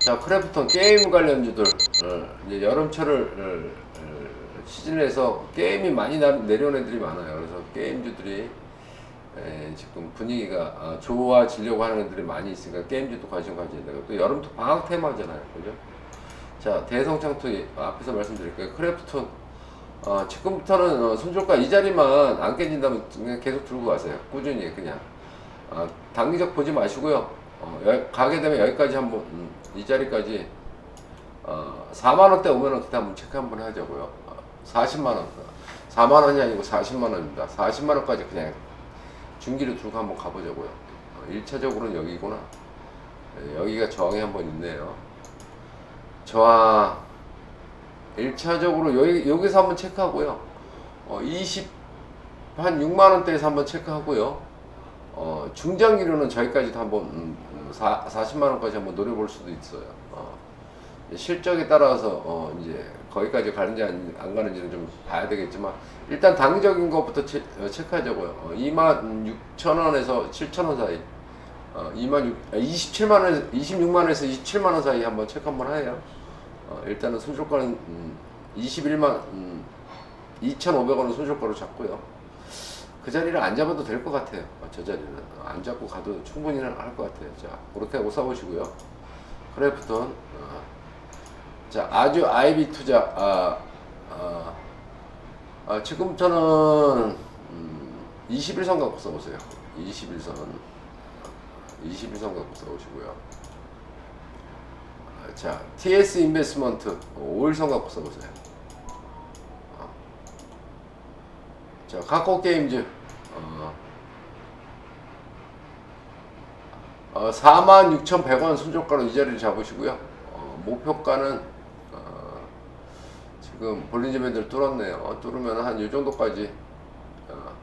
자, 크래프톤 게임 관련주들 어, 이제 여름철을 어, 어, 시즌에서 게임이 많이 나- 내려온 애들이 많아요. 그래서 게임주들이 에, 지금 분위기가 아, 좋아지려고 하는 애들이 많이 있으니까 게임주도 관심 가져야 되고 또 여름 또 방학 테마잖아요, 그죠? 자, 대성창투 앞에서 말씀드릴게요. 크래프톤 어, 지금부터는 어, 손절가 이 자리만 안 깨진다면 그냥 계속 들고 가세요. 꾸준히 그냥 아, 단기적 보지 마시고요. 어, 여- 가게 되면 여기까지 한번 음, 이 자리까지 어, 4만 원대 오면은 그때 한번 체크 한번 하자고요. 어, 40만 원, 4만 원이 아니고 40만 원입니다. 40만 원까지 그냥 중기를 들고 한번 가보자고요. 어, 1차적으로는 여기구나. 네, 여기가 저항이 한번 있네요. 저항 1차적으로 여기, 여기서 한번 체크하고요. 어, 20, 한 6만 원대에서 한번 체크하고요. 어, 중장기로는 저기까지도 한번 음, 음, 사, 40만 원까지 한번 노려볼 수도 있어요. 어, 실적에 따라서 어, 이제 거기까지 가는지 안, 안 가는지는 좀 봐야 되겠지만 일단 단기적인 것부터 체, 어, 체크하자고요. 어, 2만 6천 원에서 7천 원 사이. 어, 2만 6, 아, 27만 원, 26만 원에서 27만 원 사이 한번 체크 한번 해요. 어, 일단은 손절가는 음, 21만 음, 2,500원은 손절가로 잡고요. 그 자리를 안 잡아도 될 것 같아요. 어, 저 자리는 안 잡고 가도 충분히 할 것 같아요. 자 그렇게 하고 싸보시고요. 크래프톤 어, 자 아주 아이비 투자 아, 아, 아, 지금부터는 음, 21선 갖고 써보세요. 21선 21선 갖고 써보시고요. 아, 자, TS 인베스먼트 5일선 갖고 써보세요. 어. 자, 카코 게임즈 어, 어, 46,100원 손절가로 이 자리를 잡으시고요. 어, 목표가는 어, 지금 볼린저밴드를 뚫었네요. 어, 뚫으면 한 이 정도까지 어,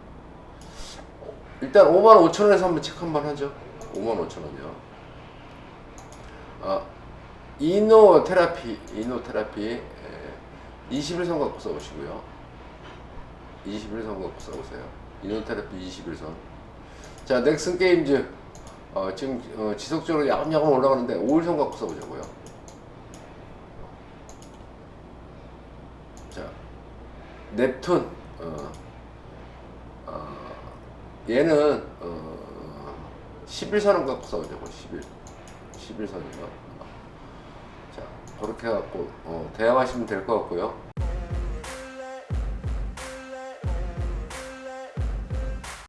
일단 5만 5천 원에서 한번 체크 한번 하죠. 5만 5천 원이요. 어, 이노 테라피, 이노 테라피 21선 갖고 써보시고요. 21선 갖고 써보세요. 이노 테라피 21선. 자, 넥슨 게임즈 어, 지금 어, 지속적으로 야금야금 올라가는데 5일선 갖고 써보자고요. 자, 넵툰 어, 어, 얘는 어, 11선을 갖고 써보자고 11 11선이요. 자, 그렇게 해갖고 어, 대응하시면 될 것 같고요.